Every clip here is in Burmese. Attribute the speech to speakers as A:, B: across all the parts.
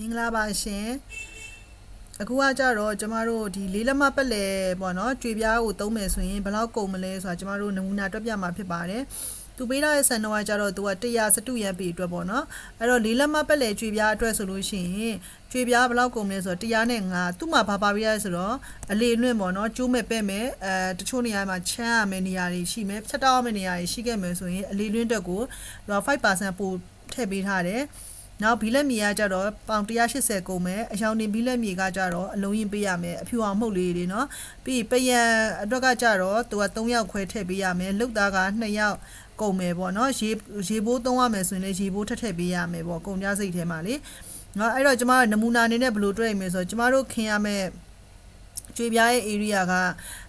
A: မင်္ဂလာပါရှင်အခုကကြတော့ကျမတို့ဒီလေးလက်မပက်လေပေါ့နော်ကြွေပြားကိုသုံးမယ်ဆိုရင်ဘယ်လောက်ကုန်မလဲဆိုတာကျမတို့နမူနာတွက်ပြမှာဖြစ်ပါတယ်သူပေးထားတဲ့ဆန်တော့ကကြတော့သူက100စတုရန်ပေအတွက်ပေါ့နော်အဲ့တော့လေးလက်မပက်လေကြွေပြားအတွက်ဆိုလို့ရှိရင်ကြွေပြားဘယ်လောက်ကုန်မလဲဆိုတော့100နဲ့5သူ့မှာဘာပါပြရလဲဆိုတော့အလေလွင့်ပေါ့နော်ကျိုးမဲ့ပဲ့မဲ့အဲတချို့နေရာမှာချမ်းရမယ့်နေရာတွေရှိမယ်ဖြတ်တောက်ရမယ့်နေရာတွေရှိခဲ့မယ်ဆိုရင်အလေလွင့်တက်ကိုသူက5%ပိုထည့်ပေးထားတယ် နောက်ဘီလက်မြေကကြတော့ပေါင်180ကုန်မယ်အယောင်တင်ဘီလက်မြေကကြတော့အလုံးရင်ပေးရမယ်အဖြူအောင်မှုတ်လေးတွေเนาะပြီးပယံအတွက်ကကြတော့သူက3ယောက်ခွဲထည့်ပေးရမယ်လုတ်သားက2ယောက်ကုန်မယ်ပေါ့เนาะရေရေဘိုးသုံးရမယ်ဆိုရင်လည်းရေဘိုးထက်ထည့်ပေးရမယ်ပေါ့ကုန်ကြစိတ်ထဲမှာလေเนาะအဲ့တော့ကျမတို့နမူနာအနေနဲ့ဘယ်လိုတွေ့ရမလဲဆိုတော့ကျမတို့ခင်ရမယ်ကျွေပြားရဲ့ area က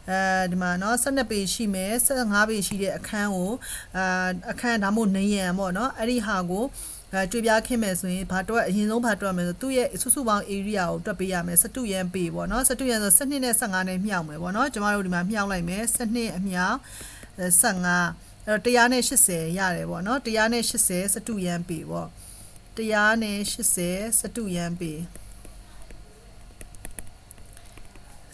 A: အဲဒီမှာเนาะ12ပေရှိမယ်15ပေရှိတဲ့အခန်းကိုအာအခန်းဒါမှမဟုတ်နေရန်ပေါ့เนาะအဲ့ဒီဟာကို အဲကြွေပြားခင်းမယ်ဆိုရင်ဘာတော့အရင်ဆုံးဘာတော့မယ်ဆိုသူ့ရဲ့စုစုပေါင်း area ကိုတွက်ပေးရမယ်စတုရန်ပေပေါ့နော်စတုရန်ဆို12နဲ့15နဲ့မြှောက်မယ်ပေါ့နော်ကျမတို့ဒီမှာမြှောက်လိုက်မယ်12အမြှောက်15အဲ့တော့180ရတယ်ပေါ့နော်180စတုရန်ပေပေါ့180စတုရန်ပေ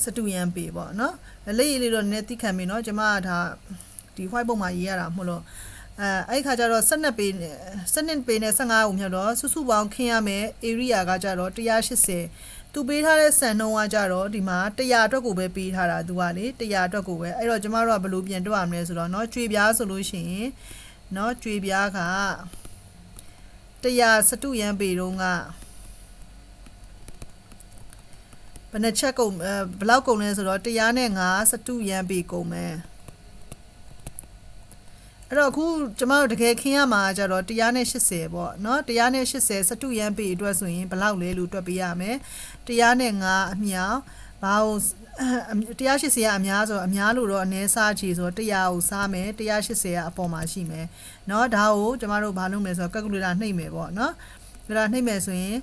A: စတုရန်ပေပေါ့နော်လက်ရည်လေးတော့နည်းနည်းသိခံပြီနော်ကျမကဒါဒီ white book မှာရေးရတာမဟုတ်လို့ အဲအဲ့ခါကျတော့12ပေနဲ့12ပေနဲ့15ကိုမြောက်တော့စုစုပေါင်းခင်းရမယ် area ကကြတော့180သူပေးထားတဲ့စံနှုန်းကကြတော့ဒီမှာ100အတွက်ကိုပဲပေးထားတာသူကလေ100အတွက်ကိုပဲအဲ့တော့ကျမတို့ကဘယ်လိုပြန်တွက်ရမလဲဆိုတော့เนาะကြွေပြားဆိုလို့ရှိရင်เนาะကြွေပြားက100စတုရန်ပေတုံးကဘယ်နှချက်ကုန်အဲဘယ်လောက်ကုန်လဲဆိုတော့105စတုရန်ပေကုန်မယ် အဲ့တော့အခုကျမတို့တကယ်ခင်းရမှာကြတော့180ပေါ့เนาะ180စတုရန်ပေအတွက်ဆိုရင်ဘယ်လောက်လဲလို့တွက်ပေးရမယ်105အမြောက်ဘာလို့180ကအများဆိုအများလို့တော့အနည်းစားချီဆိုတော့100ကိုစားမယ်180ကအပေါ်မှာရှိမယ်เนาะဒါကိုကျမတို့ဘာလုပ်မလဲဆိုတော့ calculator နှိပ်မယ်ပေါ့เนาะဒါနှိပ်မယ်ဆိုရင်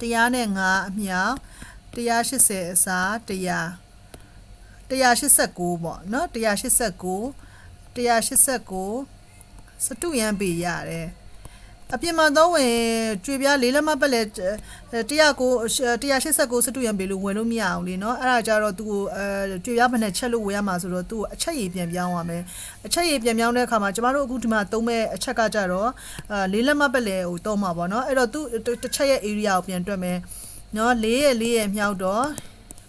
A: 105အမြောက်180အစား100 189ပေါ့เนาะ189 189စတုရန်ပေရတယ်အပြင်မှာတော့ဝင်ကြွေပြားလေးလက်မပက်လဲ109 189စတုရန်ပေလို့ဝင်လို့မရအောင်လေเนาะအဲ့ဒါကြတော့သူ့ကိုအဲကြွေပြားဘယ်နဲ့ချက်လို့ဝင်ရမှာဆိုတော့သူ့ကိုအချက်ရည်ပြန်ပြောင်းရမယ်အချက်ရည်ပြန်ပြောင်းတဲ့အခါမှာကျမတို့အခုဒီမှာသုံးမဲ့အချက်ကကြတော့အဲလေးလက်မပက်လဲဟိုသုံးမှာပေါ့เนาะအဲ့တော့သူ့တစ်ချက်ရဲ့ area ကိုပြန်တွက်မယ်เนาะ၄ရဲ့၄ရဲ့မြောက်တော့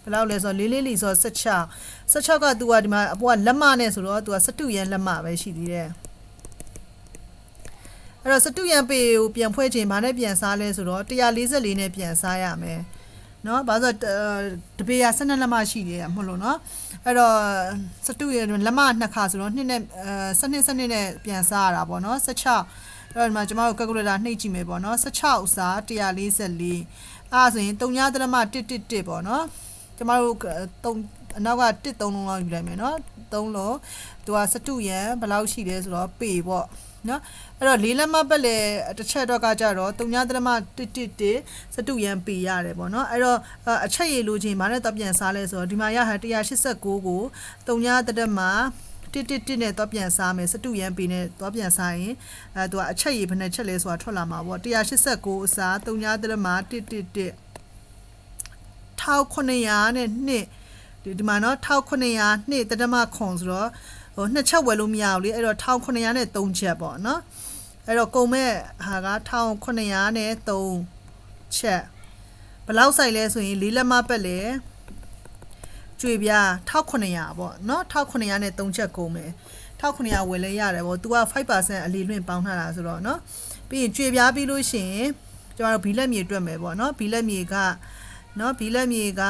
A: ဘယ်လောက်လဲဆိုတော့လေးလေးလီဆိုတော့16 16က तू ကဒီမှာအပေါ်ကလက်မနဲ့ဆိုတော့ तू ကစတုရန်လက်မပဲရှိသေးတယ်အဲ့တော့စတုရန်ပေကိုပြန်ဖွဲ့ခြင်းဘာနဲ့ပြန်စားလဲဆိုတော့144နဲ့ပြန်စားရမယ်เนาะဘာလို့တပေရ12လက်မရှိသေးရမဟုတ်လို့เนาะအဲ့တော့စတုရန်လက်မနှစ်ခါဆိုတော့နှစ်နဲ့အဲစနစ်စနစ်နဲ့ပြန်စားရတာပေါ့เนาะ16အဲ့တော့ဒီမှာကျမတို့ calculator နှိပ်ကြည့်မယ်ပေါ့เนาะ16စား144အဲ့ဒါဆိုရင်3.111ပေါ့เนาะ ကျမတို့3အနောက်က1 3လုံးလောက်ယူလိုက်မယ်နော်3လုံးသူကစတုရန်ဘယ်လောက်ရှိလဲဆိုတော့ပေပေါ့နော်အဲ့တော့လေးလက်မပတ်လေတစ်ချက်တော့ကကြတော့တုံညာသမ111စတုရန်ပေရတယ်ပေါ့နော်အဲ့တော့အချက်ရေလိုချင်ဗာနဲ့တော့ပြန်စားလဲဆိုတော့ဒီမှာရဟ189ကိုတုံညာသမတစ်တစ်တစ်နဲ့တော့ပြန်စားမယ်စတုရန်ပေနဲ့တော့ပြန်စားရင်အဲသူကအချက်ရေဘယ်နှချက်လဲဆိုတာထွက်လာမှာပေါ့189အစားတုံညာသမ111 1900နဲ့နှစ်ဒီမှာနော်1900နှစ်တဒမခွန်ဆိုတော့ဟိုနှစ်ချက်ဝယ်လို့မရဘူးလေအဲ့တော့1900နဲ့3ချက်ပေါ့နော်အဲ့တော့ကုန်မဲ့ဟာက1900နဲ့3ချက်ဘလောက်ဆိုင်လဲဆိုရင်လေးလက်မပက်လေကျွေပြား1900ပေါ့နော်1900နဲ့3ချက်ကုန်မယ်1900ဝယ်လဲရတယ်ပေါ့ तू က5%အလီလွင့်ပေါင်းထားတာဆိုတော့နော်ပြီးရင်ကျွေပြားပြီးလို့ရှိရင်ကျွန်တော်တို့ဘီလက်မြေတွက်မယ်ပေါ့နော်ဘီလက်မြေက เนาะဘီလက်မြေက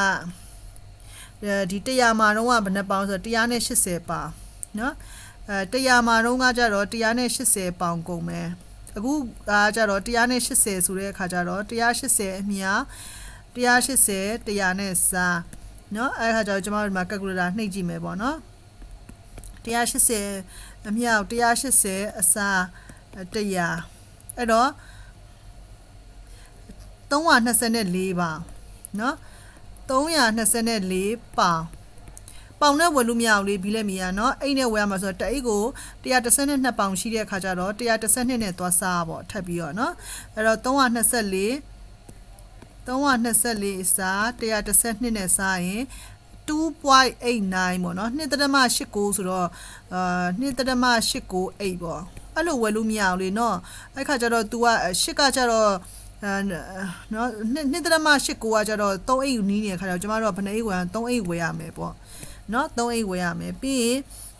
A: ဒီ100မှာတော့ဘယ်နှပေါင်းဆိုတော့180ပေါင်เนาะအဲ100မှာတော့ကကြတော့180ပေါင်ကုန်မယ်အခုကကြတော့180ဆိုတဲ့အခါကျတော့180အမြာ180 100နဲ့စားเนาะအဲခါကျတော့ကျွန်တော်တို့ဒီမှာ calculator နှိပ်ကြည့်မယ်ပေါ့เนาะ180အမြောက်180အစား100အဲ့တော့324ပါ နော်324ပေါင်ပေါင်နဲ့ဝယ်လို့မရဘူးလေဘီလက်မီယာနော်အိတ်နဲ့ဝယ်ရမှာဆိုတော့တအိတ်ကို132ပေါင်ရှိတဲ့အခါကျတော့132နဲ့သွားစားပေါ့ထပ်ပြီးတော့နော်အဲ့တော့324 324အစား132နဲ့စားရင်2.89ပေါ့နော်2.89ဆိုတော့အာ2.898ပေါ့အဲ့လိုဝယ်လို့မရဘူးလေနော်အဲ့ခါကျတော့ तू ကရှစ်ကကျတော့ အဲနော်2.89ကကျတော့3အိတ်နီးနေတဲ့ခါကျတော့ကျမတို့ကဘယ်နှအိတ်ဝယ်3အိတ်ဝယ်ရမယ်ပေါ့နော်3အိတ်ဝယ်ရမယ်ပြီး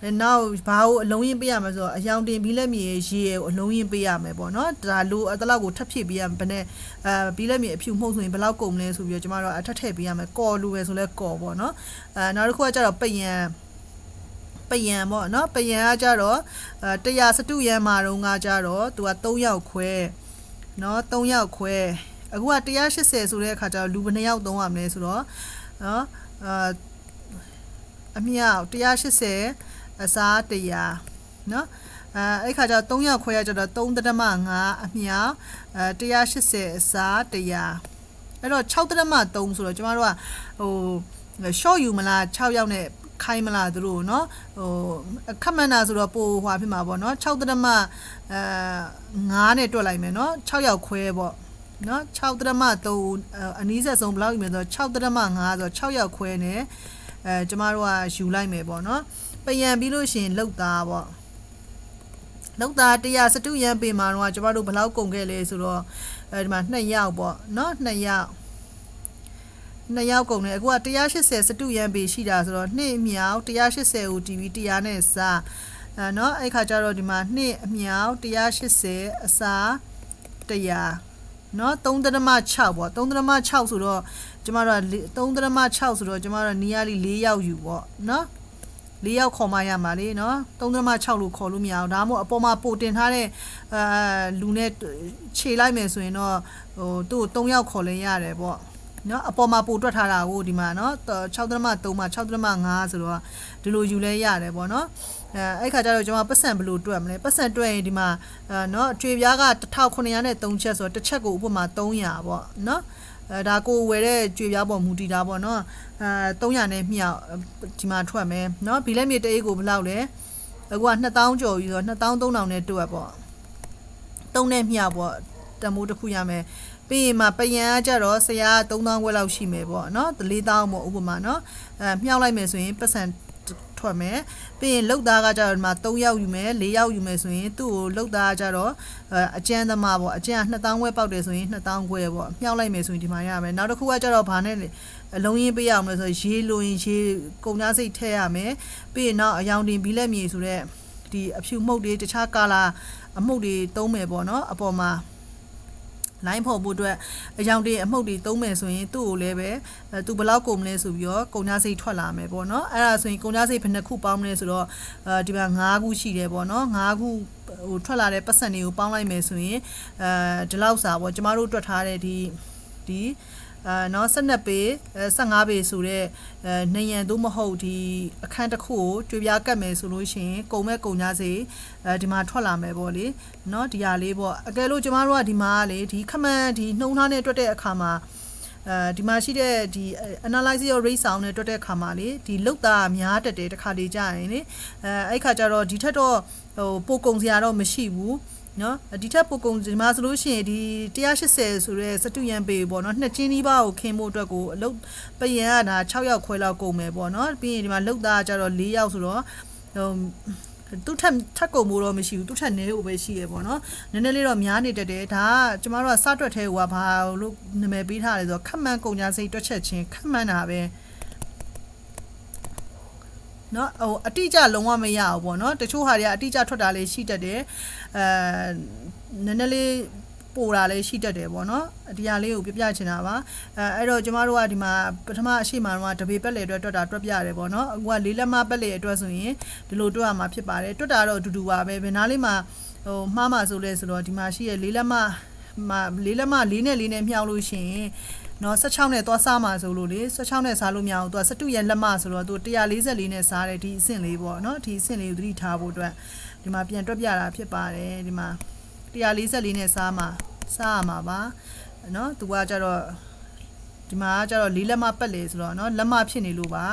A: ရင်နောက်ဘာကိုအလုံးရင်းပေးရမှာဆိုတော့အယောင်တင်ဘီလက်မြေရေကိုအလုံးရင်းပေးရမယ်ပေါ့နော်ဒါလိုအတလောက်ကိုထပ်ဖြစ်ပေးရမယ်ဘယ်နဲ့အဲဘီလက်မြေအဖြူမှုန့်ဆိုရင်ဘယ်လောက်ကုန်မလဲဆိုပြီးတော့ကျမတို့အထက်ထည့်ပေးရမယ်ကော်လူပဲဆိုလဲကော်ပေါ့နော်အဲနောက်တစ်ခုကကျတော့ပယံပယံပေါ့နော်ပယံကကြတော့အဲ100စတုရန်မာတုံးကကြတော့သူက3ယောက်ခွဲ နော်3ယောက်ခွဲအခုက180ဆိုတဲ့အခါကျတော့လူဘယ်နှယောက်သုံးရမလဲဆိုတော့နော်အာအမြောက်180အစား100နော်အဲအဲ့ခါကျတော့3ယောက်ခွဲရကျတော့3.5အမြောက်အဲ180အစား100အဲ့တော့6.3ဆိုတော့ကျမတို့ကဟို short ယူမလား6ယောက်နဲ့ ခိုင်းမလားသူတို့เนาะဟိုခက်မှန်တာဆိုတော့ပိုဟွာဖြစ်မှာပေါ့เนาะ6တရမအဲ9နဲ့တွက်လိုက်မယ်เนาะ6ယောက်ခွဲပေါ့เนาะ6တရမ3အနည်းဆက်ဆုံးဘယ်လောက်ယူမလဲဆိုတော့6တရမ9ဆိုတော့6ယောက်ခွဲနဲ့အဲကျမတို့ကယူလိုက်မယ်ပေါ့เนาะပယံပြီးလို့ရှိရင်လောက်သားပေါ့လောက်သား100စတုရန်ပေမှာတော့ကျမတို့ဘယ်လောက်ကုန်ခဲ့လဲဆိုတော့အဲဒီမှာ2ယောက်ပေါ့เนาะ2ယောက် နှစ်ယောက်ကုန်တယ်အခုက180စတုရန်ပေရှိတာဆိုတော့နှစ်အမြောက်180ကို TV 100နဲ့စားအဲเนาะအဲ့ခါကျတော့ဒီမှာနှစ်အမြောက်180အစား100เนาะ3.6ပေါ့3.6ဆိုတော့ကျမတို့က3.6ဆိုတော့ကျမတို့နီးရလီ4ယောက်ယူပေါ့เนาะ၄ယောက်ခေါ်မှရမှာလေနော်3.6လို့ခေါ်လို့မရအောင်ဒါမှမဟုတ်အပေါ်မှာပိုတင်ထားတဲ့အာလူနဲ့ခြေလိုက်မယ်ဆိုရင်တော့ဟိုသူ့ကို3ယောက်ခေါ်လဲရတယ်ပေါ့ နော်အပေါ်မှာပိုတွက်ထားတာကိုဒီမှာနော်6.3မှာ6.5ဆိုတော့ဒီလိုယူလဲရတယ်ပေါ့နော်အဲအဲ့ခါကျတော့ကျွန်တော်ပတ်စံဘယ်လိုတွက်မလဲပတ်စံတွက်ရင်ဒီမှာအဲနော်အကျွေပြားက1900နဲ့3ချက်ဆိုတော့တစ်ချက်ကိုဥပမာ300ပေါ့နော်အဲဒါကိုဝယ်တဲ့ကြွေပြားပေါ်မူတည်တာပေါ့နော်အဲ300နဲ့မြောက်ဒီမှာထွက်မယ်နော်ဘီလက်မြေတအေးကိုဘယ်လောက်လဲအခုက2000ကျော်ပြီးတော့2300နဲ့တွက်ပေါ့3နဲ့မြောက်ပေါ့တမိုးတစ်ခုရမယ် ပြီးရင်မှပယံကကြတော့ဆရာ3000ခွဲလောက်ရှိမယ်ပေါ့နော်4000ပေါ့ဥပမာနော်အဲမြှောက်လိုက်မယ်ဆိုရင်ပတ်စံထွက်မယ်ပြီးရင်လောက်သားကကြတော့ဒီမှာ3ယောက်ယူမယ်4ယောက်ယူမယ်ဆိုရင်သူ့ကိုလောက်သားကကြတော့အကျန်းသမားပေါ့အကျန်းက2000ခွဲပေါက်တယ်ဆိုရင်2000ခွဲပေါ့မြှောက်လိုက်မယ်ဆိုရင်ဒီမှာရမယ်နောက်တစ်ခုကကြတော့ဘာနဲ့လဲအလုံးရင်းပေးရအောင်လဲဆိုရေလိုရင်ရေကုန်သားစိတ်ထည့်ရမယ်ပြီးရင်နောက်အယောင်တင်ဘီလက်မြေဆိုတဲ့ဒီအဖြူမှုတ်တွေတခြားကာလာအမှုတ်တွေသုံးမယ်ပေါ့နော်အပေါ်မှာ လိုင်းဖော်ဖို့အတွက်အယောင်တေးအမှုတ်တွေသုံးမယ်ဆိုရင်သူ့ကိုလည်းပဲအဲသူဘယ်လောက်ကုန်မလဲဆိုပြီးတော့ကုန်ကြစိတ်ထွက်လာမယ်ပေါ့နော်အဲ့ဒါဆိုရင်ကုန်ကြစိတ်ဘယ်နှခုပေါင်းမလဲဆိုတော့အဲဒီမှာ၅ခုရှိတယ်ပေါ့နော်၅ခုဟိုထွက်လာတဲ့ပတ်စံတွေကိုပေါင်းလိုက်မယ်ဆိုရင်အဲဒီလောက်စာပေါ့ကျမတို့တွက်ထားတဲ့ဒီဒီ အဲနော်12ပေ15ပေဆိုတော့အဲနေရန်သို့မဟုတ်ဒီအခန်းတစ်ခုကိုကြွေပြားကတ်မယ်ဆိုလို့ရှိရင်ကုံမဲ့ကုံကြစေအဲဒီမှာထွက်လာမယ်ပေါ့လေနော်ဒီဟာလေးပေါ့အကယ်လို့ကျမတို့ကဒီမှာလေဒီခမန်းဒီနှုံထားနဲ့တွက်တဲ့အခါမှာအဲဒီမှာရှိတဲ့ဒီ analysis of rate sound နဲ့တွက်တဲ့အခါမှာလေဒီလောက်သားများတက်တယ်တစ်ခါလေကြာရင်လေအဲအဲ့ခါကျတော့ဒီထက်တော့ဟိုပိုကုံစရာတော့မရှိဘူး နော်ဒီထက်ပိုကုန်ဒီမှာဆိုလို့ရှိရင်ဒီ180ဆိုရဲစတုရန်ပေပေါ့နော်နှစ်ချင်းဒီပါကိုခင်းဖို့အတွက်ကိုအလုတ်ပယံကဒါ6ယောက်ခွဲလောက်ကုန်မယ်ပေါ့နော်ပြီးရင်ဒီမှာလုတ်သားကျတော့4ယောက်ဆိုတော့ဟိုသူ့ထက်ထက်ကုန်မို့တော့မရှိဘူးသူ့ထက်နည်းဖို့ပဲရှိရပေါ့နော်နည်းနည်းလေးတော့များနေတတ်တယ်ဒါကကျမတို့ကစတွက်သေးဟိုကဘာလို့နာမည်ပေးထားလဲဆိုတော့ခက်မှန်ကုန်ကြစိတ်တွက်ချက်ချင်းခက်မှန်တာပဲ နော်ဟိုအတိအကျလုံးဝမရဘူးပေါ့နော်တချို့ဟာတွေကအတိအကျထွက်တာလေးရှိတတ်တယ်အဲနည်းနည်းလေးပိုတာလေးရှိတတ်တယ်ပေါ့နော်ဒီဟာလေးကိုပြပြချင်တာပါအဲအဲ့တော့ကျမတို့ကဒီမှာပထမအရှိမတော့တပေပက်လေအတွက်တွက်တာတွက်ပြရတယ်ပေါ့နော်အခုကလေးလက်မပက်လေအတွက်ဆိုရင်ဒီလိုတွက်ရမှာဖြစ်ပါတယ်တွက်တာတော့အတူတူပါပဲဘယ်နားလေးမှာဟိုမှားမှာဆိုလဲဆိုတော့ဒီမှာရှိရဲ့လေးလက်မမလေးလက်မလေးနဲ့လေးနဲ့မြှောက်လို့ရှိရင် နော်16နဲ့သွားစားမှာဆိုလို့လေ16နဲ့စားလို့မရအောင်သူက17ရဲ့လက်မဆိုတော့သူ144နဲ့စားတယ်ဒီအဆင့်လေးပေါ့နော်ဒီအဆင့်လေးကိုသတိထားဖို့အတွက်ဒီမှာပြန်တွက်ပြတာဖြစ်ပါတယ်ဒီမှာ144နဲ့စားမှာစားရမှာပါနော်သူကကြတော့ဒီမှာကကြတော့လေးလက်မပက်လေဆိုတော့နော်လက်မဖြစ်နေလို့ပါ